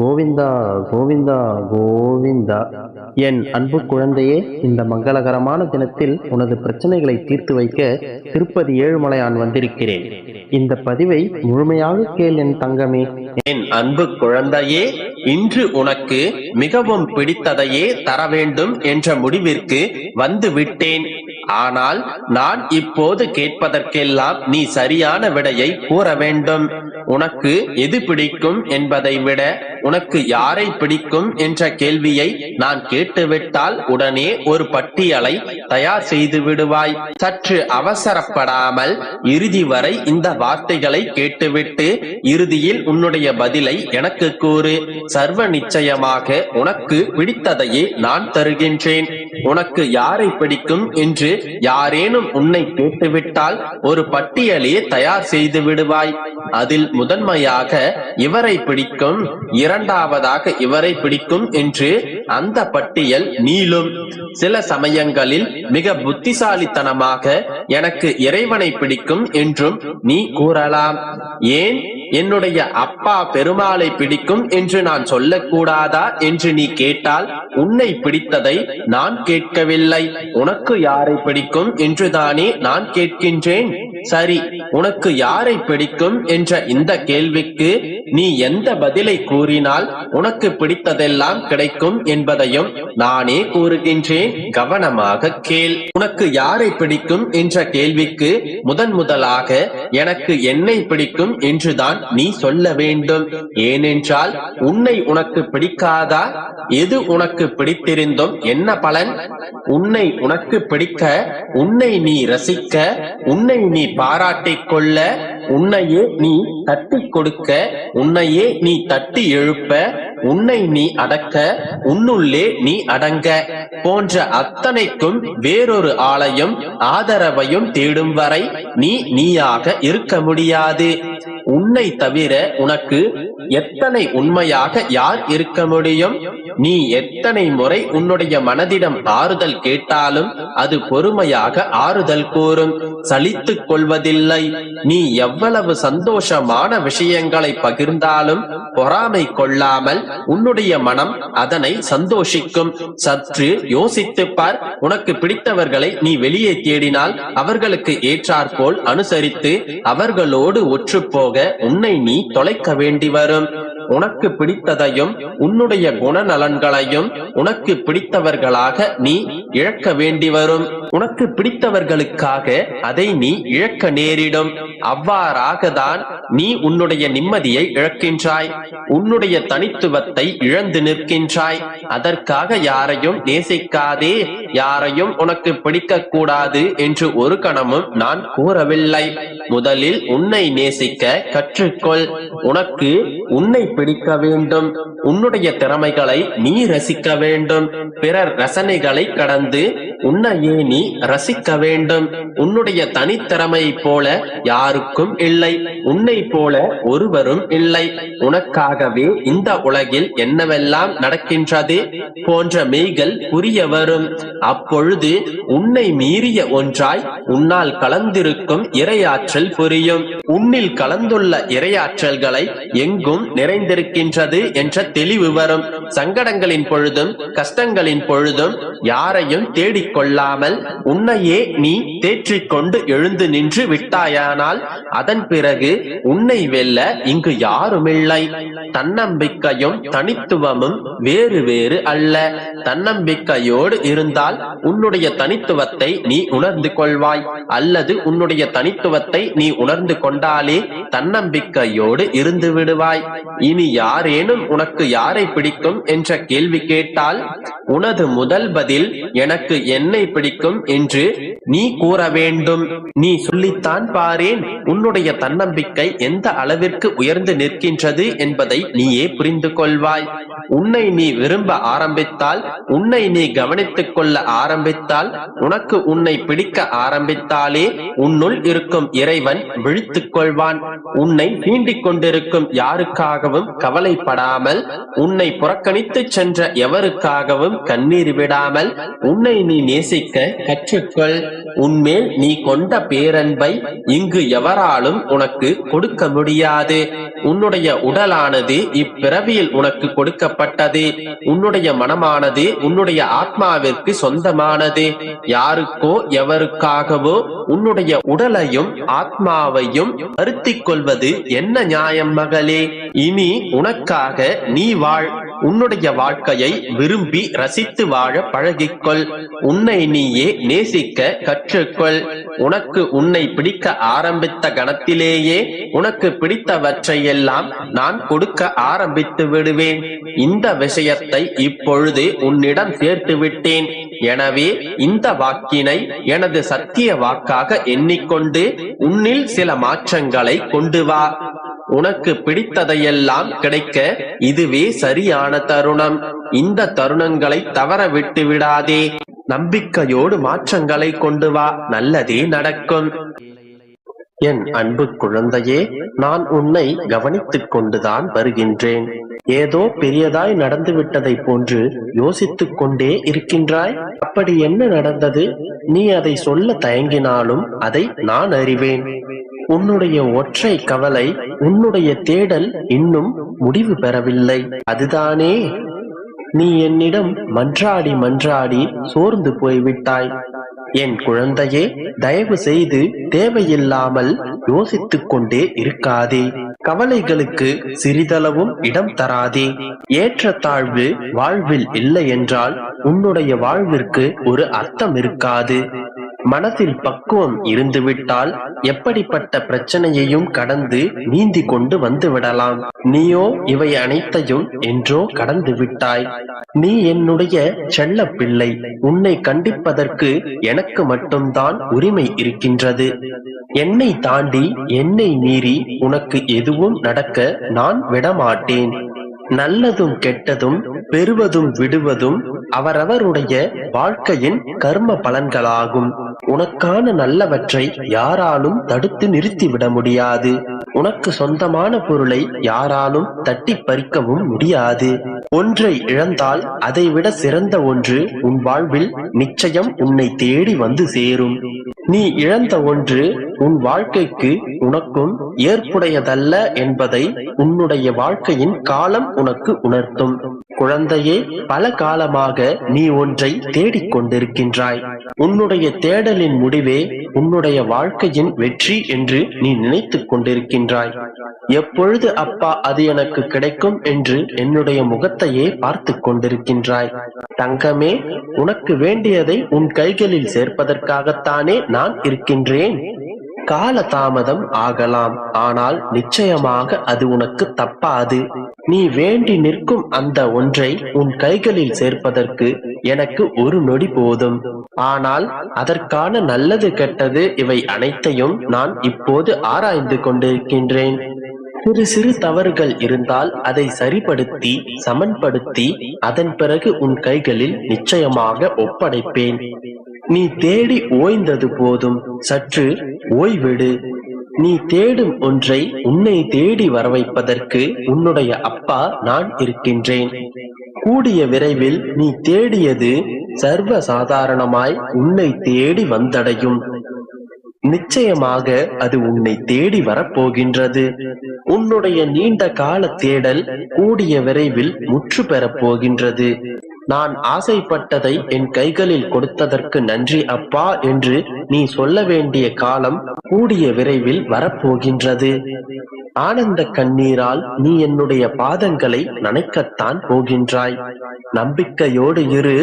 கோவிந்தா கோவிந்தா கோவிந்தா. என் அன்பு குழந்தையே இந்த மங்களகரமான தினத்தில் உனது பிரச்சனைகளை தீர்த்து வைக்க திருப்பதி ஏழுமலையான் வந்திருக்கிறேன். இந்த பதிவை முழுமையாக கேள் என் தங்கமே. என் அன்பு குழந்தையே இன்று உனக்கு மிகவும் பிடித்ததையே தர வேண்டும் என்ற முடிவிற்கு வந்து விட்டேன். ஆனால் நான் இப்போது கேட்பதற்கெல்லாம் நீ சரியான விடையை கூற வேண்டும். உனக்கு எது பிடிக்கும் என்பதை விட உனக்கு யாரை பிடிக்கும் என்ற கேள்வியை நான் கேட்டுவிட்டால் உடனே ஒரு பட்டியலை தயார் செய்து விடுவாய். சற்று அவசரப்படாமல் இறுதி வரை இந்த வார்த்தைகளை கேட்டுவிட்டு இறுதியில் உன்னுடைய பதிலை எனக்கு கூறு. சர்வ நிச்சயமாக உனக்கு பிடித்ததையே நான் தருகின்றேன். உனக்கு யாரை பிடிக்கும் என்று யாரேனும் உன்னை கேட்டுவிட்டால் ஒரு பட்டியலே தயார் செய்து விடுவாய். அதில் முதன்மையாக இவரை பிடிக்கும் இரண்டாவதாக இவரை பிடிக்கும் என்று அந்த பட்டியல் நீளும். சில சமயங்களில் மிக புத்திசாலித்தனமாக எனக்கு இறைவனை பிடிக்கும் என்றும் நீ கூறலாம். ஏன்? என்னுடைய அப்பா பெருமாளை பிடிக்கும் என்று நான் சொல்லக்கூடாதா என்று நீ கேட்டால் உன்னை பிடித்ததை நான் கேட்கவில்லை. உனக்கு யாரை பிடிக்கும் என்றுதானே நான் கேட்கின்றேன். சரி உனக்கு யாரை பிடிக்கும் என்ற இந்த கேள்விக்கு நீ எந்த பதிலை கூறினால் உனக்கு பிடித்ததெல்லாம் கிடைக்கும் என்பதையும் நானே கூறுகின்றேன். கவனமாக கேள். உனக்கு யாரை பிடிக்கும் என்ற கேள்விக்கு முதன் முதலாக எனக்கு என்னை பிடிக்கும் என்றுதான் நீ சொல்ல வேண்டும். ஏனென்றால் உன்னை உனக்கு பிடிக்காதா? எது உனக்கு பிடித்திருந்தும் என்ன பலன்? உன்னை உனக்கு பிடிக்க உன்னை நீ ரசிக்க உன்னை நீ பாராட்டிக் கொள்ள உன்னையே நீ தட்டி கொடுக்க உன்னையே நீ தட்டி எழுப்ப உன்னை நீ அடக்க உன்னுள்ளே நீ அடங்க போன்ற அத்தனைக்கும் வேறொரு ஆளையும் ஆதரவையும் தேடும் வரை நீ நீயாக இருக்க முடியாது. உன்னை தவிர உனக்கு எத்தனை உண்மையாக யார் இருக்க முடியும்? நீ எத்தனை முறை உன்னுடைய மனதிடம் ஆறுதல் கேட்டாலும் அது பொறுமையாக ஆறுதல் கூறும். சலித்துக் கொள்வதில்லை. நீ எவ்வளவு சந்தோஷமான விஷயங்களை பகிர்ந்தாலும் பொறாமை கொள்ளாமல் உன்னுடைய மனம் அதனை சந்தோஷிக்கும். சற்று யோசித்துப் பார். உனக்கு பிடித்தவர்களை நீ வெளியே தேடினால் அவர்களுக்கு ஏற்றாற்போல் அனுசரித்து அவர்களோடு ஒற்றுப்போக உன்னை நீ தொலைக்க வேண்டி வரும். உனக்கு பிடித்ததையும் உன்னுடைய குணநலன்களையும் உனக்கு பிடித்தவர்களாக நீ இழக்க வேண்டி வரும். உனக்கு பிடித்தவர்களுக்காக அதை நீ இழக்க நேரிடும். அவ்வாறாக தான் நீ உன்னுடைய நிம்மதியை இழக்கின்றாய். உன்னுடைய தனித்துவத்தை இழந்து நிற்கின்றாய். அதற்காக யாரையும் நேசிக்காதே. யாரையும் உனக்கு பிடிக்க கூடாது என்று ஒரு கணமும் நான் கூறவில்லை. முதலில் உன்னை நேசிக்க கற்றுக்கொள். உனக்கு உன்னை பிடிக்க வேண்டும். உன்னுடைய திறமைகளை நீ ரசிக்க வேண்டும். பிறர் ரசனைகளை கடந்து உன்னையே நீ ரசிக்க வேண்டும். உன்னுடைய தனித்திறமை போல யாருக்கும் இல்லை. உன்னை போல ஒருவரும் இல்லை. உனக்காகவே இந்த உலகில் என்னவெல்லாம் நடக்கின்றது? போன்ற மெய்கள் புரிய வரும். அப்பொழுது உன்னை மீறிய ஒன்றாய் உன்னால் கலந்திருக்கும் இரையாற்றல் புரியும். உன்னில் கலந்துள்ள இரையாற்றல்களை எங்கும் நிறைந்திருக்கின்றது என்ற தெளிவு வரும். சங்கடங்களின் பொழுதும் கஷ்டங்களின் பொழுதும் யாரையும் தேடிக்கொள்ளாமல் உன்னையே நீ தேற்றிக் கொண்டு எழுந்து நின்று விட்டாயானால் அதன் பிறகு உன்னை வெல்ல இங்கு யாருமில்லை. தன்னம்பிக்கையும் தனித்துவமும் வேறு வேறு அல்ல. தன்னம்பிக்கையோடு இருந்தால் உன்னுடைய தனித்துவத்தை நீ உணர்ந்து கொள்வாய். அல்லது உன்னுடைய தனித்துவத்தை நீ உணர்ந்து கொண்டாலே தன்னம்பிக்கையோடு இருந்து விடுவாய். இனி யாரேனும் உனக்கு யாரை பிடிக்கும் என்ற கேள்வி கேட்டால் உனது முதல் பதில் எனக்கு என்னை பிடிக்கும் என்று நீ கூற வேண்டும். நீ சொல்லித்தான் பாரேன் உன்னுடைய தன்னம்பிக்கை எந்த அளவிற்கு உயர்ந்து நிற்கின்றது என்பதை நீயே புரிந்து கொள்வாய். உன்னை நீ விரும்ப ஆரம்பித்தால் உன்னை நீ கவனித்துக் கொள்ள ஆரம்பித்தால் உனக்கு உன்னை பிடிக்க ஆரம்பித்தாலே உன்னுள் இருக்கும் இறைவன் விழித்து விழித்துக் கொள்வான் உன்னை தீண்டிக் கொண்டிருக்கும் யாருக்காகவும் கவலைப்படாமல் உன்னை புறக்கணித்து சென்ற எவருக்காகவும் கண்ணீர் விடாமல் உன்னை நீ நேசிக்க கற்றுக்கொள். உன்மேல் நீ கொண்ட பேரன்பை இங்கு எவராலும் உனக்கு கொடுக்க முடியாது. உன்னுடைய உடலானது இப்பிறவியில் உனக்கு கொடுக்கப்பட்டது. உன்னுடைய மனமானது உன்னுடைய ஆத்மாவிற்கு சொந்தமானது. யாருக்கோ எவருக்காகவோ உன்னுடைய உடலையும் ஆத்மாவையும் வருத்திக் கொள்வது என்ன நியாயம் மகளே? இனி உனக்காக நீ வாழ். உன்னுடைய வாழ்க்கையை விரும்பி ரசித்து வாழ பழகிக்கொள். உன்னை நீயே நேசிக்க கற்றுக்கொள். உனக்கு உன்னை பிடிக்க ஆரம்பித்த கணத்திலேயே உனக்கு பிடித்தவற்றை எல்லாம் நான் கொடுக்க ஆரம்பித்து விடுவேன். இந்த விஷயத்தை இப்பொழுது உன்னிடம் சேர்த்து விட்டேன். எனவே இந்த வாக்கினை எனது சத்திய வாக்காக எண்ணிக்கொண்டு உன்னில் சில மாற்றங்களை கொண்டு வா. உனக்கு பிடித்ததையெல்லாம் கிடைக்க இதுவே சரியான தருணம். இந்த தருணங்களை தவற விட்டு விடாதே. நம்பிக்கையோடு மாற்றங்களை கொண்டு வா. நல்லதே நடக்கும். என் அன்பு குழந்தையே நான் உன்னை கவனித்துக் கொண்டுதான் வருகின்றேன். ஏதோ பெரியதாய் நடந்து விட்டதை போன்று யோசித்துக் கொண்டே இருக்கின்றாய். அப்படி என்ன நடந்தது? நீ அதை சொல்ல தயங்கினாலும் அதை நான் அறிவேன். உன்னுடைய ஒற்றை கவலை உன்னுடைய தேடல் இன்னும் முடிவு பெறவில்லை. அதுதானே? நீ என்னிடம் மன்றாடி மன்றாடி சோர்ந்து போய்விட்டாய். என் குழந்தையே தயவு செய்து தேவையில்லாமல் யோசித்துக் கொண்டே இருக்காதே. கவலைகளுக்கு சிறிதளவும் இடம் தராதே. ஏற்றத்தாழ்வு வாழ்வில் இல்லை என்றால் உன்னுடைய வாழ்விற்கு ஒரு அர்த்தம் இருக்காது. மனதில் பக்குவம் இருந்துவிட்டால் எப்படிப்பட்ட பிரச்சனையையும் கடந்து நீந்தி கொண்டு வந்து விடலாம் நீயோ இவை அனைத்தையும் என்றோ கடந்து விட்டாய் நீ என்னுடைய செல்ல பிள்ளை உன்னை கண்டிப்பதற்கு எனக்கு மட்டும்தான் உரிமை இருக்கின்றது. என்னை தாண்டி என்னை மீறி உனக்கு எதுவும் நடக்க நான் விடமாட்டேன். நல்லதும் கெட்டதும் பெறுவதும் விடுவதும் அவரவருடைய வாழ்க்கையின் கர்ம பலன்களாகும். உனக்கான நல்லவற்றை யாராலும் தடுத்து நிறுத்திவிட முடியாது. உனக்கு சொந்தமான பொருளை யாராலும் தட்டி பறிக்கவும் முடியாது. ஒன்றை இழந்தால் அதைவிட சிறந்த ஒன்று உன் வாழ்வில் நிச்சயம் உன்னை தேடி வந்து சேரும். நீ இழந்த ஒன்று உன் வாழ்க்கைக்கு உனக்கும் ஏற்புடையதல்ல என்பதை உன்னுடைய வாழ்க்கையின் காலம் உனக்கு உணர்த்தும். குழந்தையே பல காலமாக நீ ஒன்றை தேடிக் கொண்டிருக்கின்றாய் உன்னுடைய தேடலின் முடிவே உன்னுடைய வாழ்க்கையின் வெற்றி என்று நீ நினைத்துக் கொண்டிருக்கின்றாய். எப்பொழுது அப்பா அது எனக்கு கிடைக்கும் என்று என்னுடைய முகத்தையே பார்த்துக் கொண்டிருக்கின்றாய். தங்கமே உனக்கு வேண்டியதை உன் கைகளில் சேர்ப்பதற்காகத்தானே நான் இருக்கின்றேன். கால தாமதம் ஆகலாம். ஆனால் நிச்சயமாக அது உனக்கு தப்பாது. நீ வேண்டி நிற்கும் அந்த ஒன்றை உன் கைகளில் சேர்ப்பதற்கு எனக்கு ஒரு நொடி போதும். ஆனால் அதற்கான நல்லது கெட்டது இவை அனைத்தையும் நான் இப்போது ஆராய்ந்து கொண்டிருக்கின்றேன். சிறு சிறு தவறுகள் இருந்தால் அதை சரிப்படுத்தி சமன்படுத்தி அதன் பிறகு உன் கைகளில் நிச்சயமாக ஒப்படைப்பேன். நீ தேடி ஓய்ந்தது போதும். சற்று ஓய்விடு. நீ தேடும் ஒன்றை உன்னை தேடி வர வைப்பதற்கு உன்னுடைய அப்பா நான் இருக்கின்றேன். கூடிய விரைவில் நீ தேடியது சர்வ சாதாரணமாய் உன்னை தேடி வந்தடையும். நிச்சயமாக அது உன்னை தேடி வரப்போகின்றது. உன்னுடைய நீண்ட கால தேடல் கூடிய விரைவில் முற்று பெறப் போகின்றது. நான் ஆசைப்பட்டதை என் கைகளில் கொடுத்ததற்கு நன்றி அப்பா என்று நீ சொல்ல வேண்டிய காலம் கூடிய விரைவில் வரப்போகின்றது. ஆனந்த கண்ணீரால் நீ என்னுடைய பாதங்களை நனைக்கத்தான் போகின்றாய். நம்பிக்கையோடு இரு